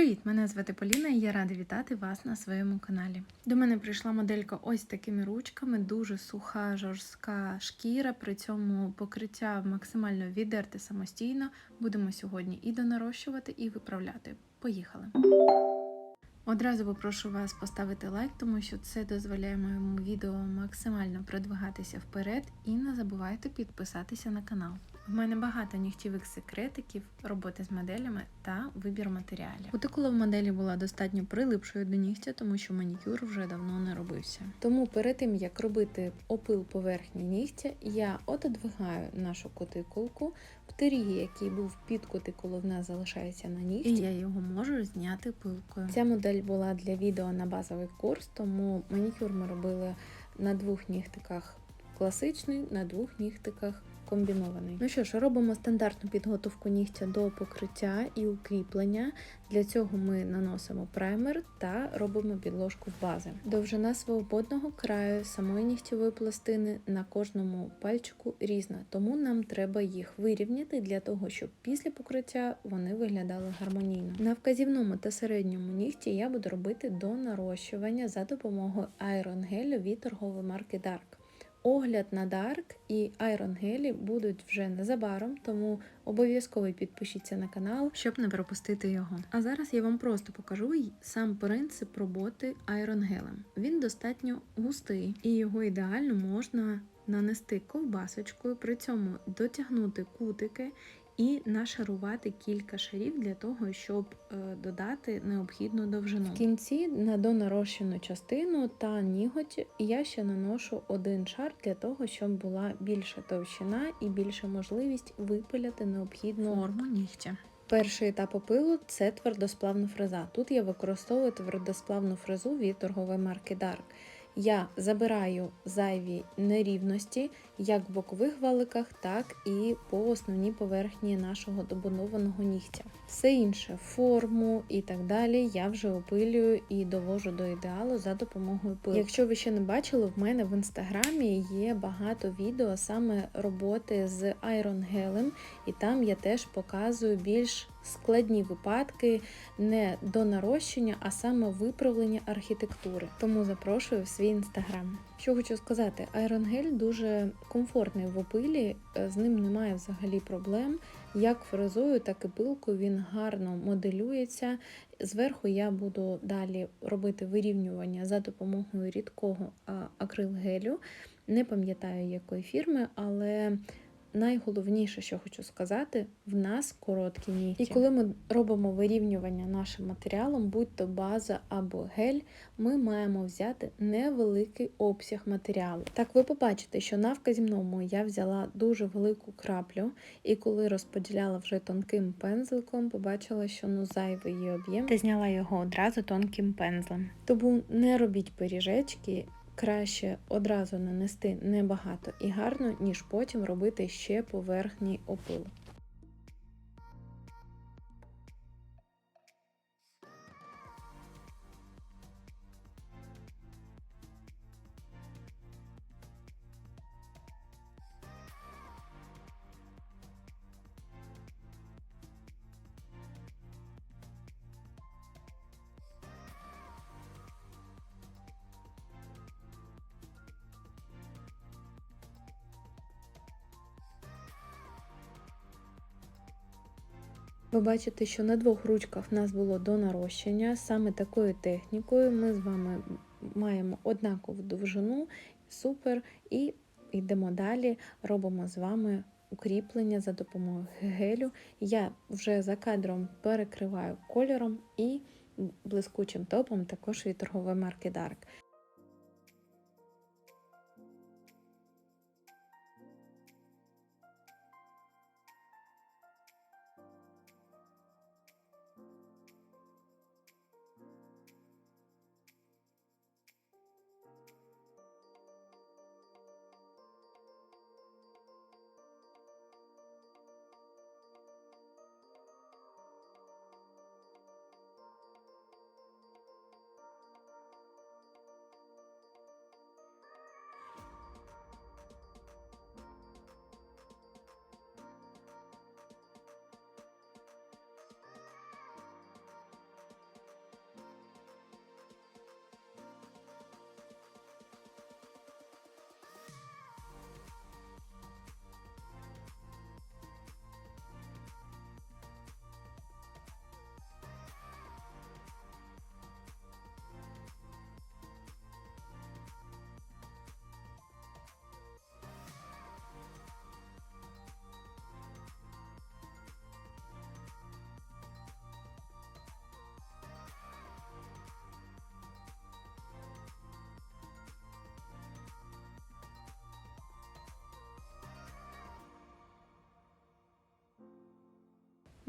Привіт! Мене звати Поліна і я рада вітати вас на своєму каналі. До мене прийшла моделька ось такими ручками, дуже суха, жорстка шкіра, при цьому покриття максимально віддерте самостійно. Будемо сьогодні і донарощувати, і виправляти. Поїхали! Одразу попрошу вас поставити лайк, тому що це дозволяє моєму відео максимально продвигатися вперед. І не забувайте підписатися на канал. В мене багато нігтєвих секретиків, роботи з моделями та вибір матеріалів. Кутикула в моделі була достатньо прилипшою до нігтя, тому що манікюр вже давно не робився. Тому перед тим як робити опил поверхні нігтя, я отодвигаю нашу кутикулку. Птерій, який був під кутикулою, в нас залишається на нігті, і я його можу зняти пилкою. Ця модель була для відео на базовий курс, тому манікюр ми робили на двох нігтиках класичний, на двох нігтиках комбінований. Ну що ж, робимо стандартну підготовку нігтя до покриття і укріплення. Для цього ми наносимо праймер та робимо підложку з бази. Довжина свободного краю самої нігтєвої пластини на кожному пальчику різна, тому нам треба їх вирівняти для того, щоб після покриття вони виглядали гармонійно. На вказівному та середньому нігті я буду робити до нарощування за допомогою Gel від торгової марки Dark. Огляд на Dark і Gel будуть вже незабаром, тому обов'язково підпишіться на канал, щоб не пропустити його. А зараз я вам просто покажу сам принцип роботи Gel. Він достатньо густий і його ідеально можна нанести ковбасочкою, при цьому дотягнути кутики і нашарувати кілька шарів для того, щоб е, додати необхідну довжину. В кінці на донарощену частину та ніготь я ще наношу один шар для того, щоб була більша товщина і більша можливість випиляти необхідну форму нігтя. Перший етап опилу це твердосплавна фреза. Тут я використовую твердосплавну фрезу від торгової марки Dark. Я забираю зайві нерівності як в бокових валиках, так і по основній поверхні нашого добудованого нігтя. Все інше, форму і так далі, я вже опилюю і довожу до ідеалу за допомогою пилу. Якщо ви ще не бачили, в мене в інстаграмі є багато відео саме роботи з Gel, і там я теж показую більш складні випадки не до нарощення, а саме виправлення архітектури. Тому запрошую в свій інстаграм. Що хочу сказати, Gel дуже комфортний в опилі, з ним немає взагалі проблем. Як фрезою, так і пилкою він гарно моделюється. Зверху я буду далі робити вирівнювання за допомогою рідкого акрилгелю. Не пам'ятаю якої фірми, але найголовніше, що хочу сказати, в нас короткі нігті. І коли ми робимо вирівнювання нашим матеріалом, будь то база або гель, ми маємо взяти невеликий обсяг матеріалу. Так, ви побачите, що на вказівному я взяла дуже велику краплю, і коли розподіляла вже тонким пензликом, побачила, що ну зайвий її об'єм, та зняла його одразу тонким пензлем. Тому не робіть пиріжечки краще одразу нанести небагато і гарно, ніж потім робити ще поверхній опил. Ви бачите, що на двох ручках в нас було до нарощення. Саме такою технікою ми з вами маємо однакову довжину, супер, і йдемо далі, робимо з вами укріплення за допомогою гелю. Я вже за кадром перекриваю кольором і блискучим топом також від торгової марки Dark.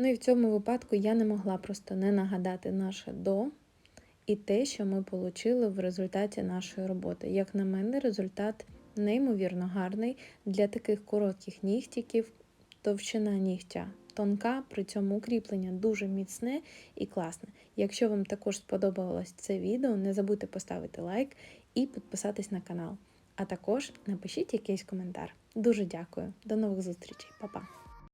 Ну і в цьому випадку я не могла просто не нагадати наше до і те, що ми отримали в результаті нашої роботи. Як на мене, результат неймовірно гарний для таких коротких нігтиків, товщина нігтя тонка, при цьому укріплення дуже міцне і класне. Якщо вам також сподобалось це відео, не забудьте поставити лайк і підписатись на канал. А також напишіть якийсь коментар. Дуже дякую. До нових зустрічей, Па-па!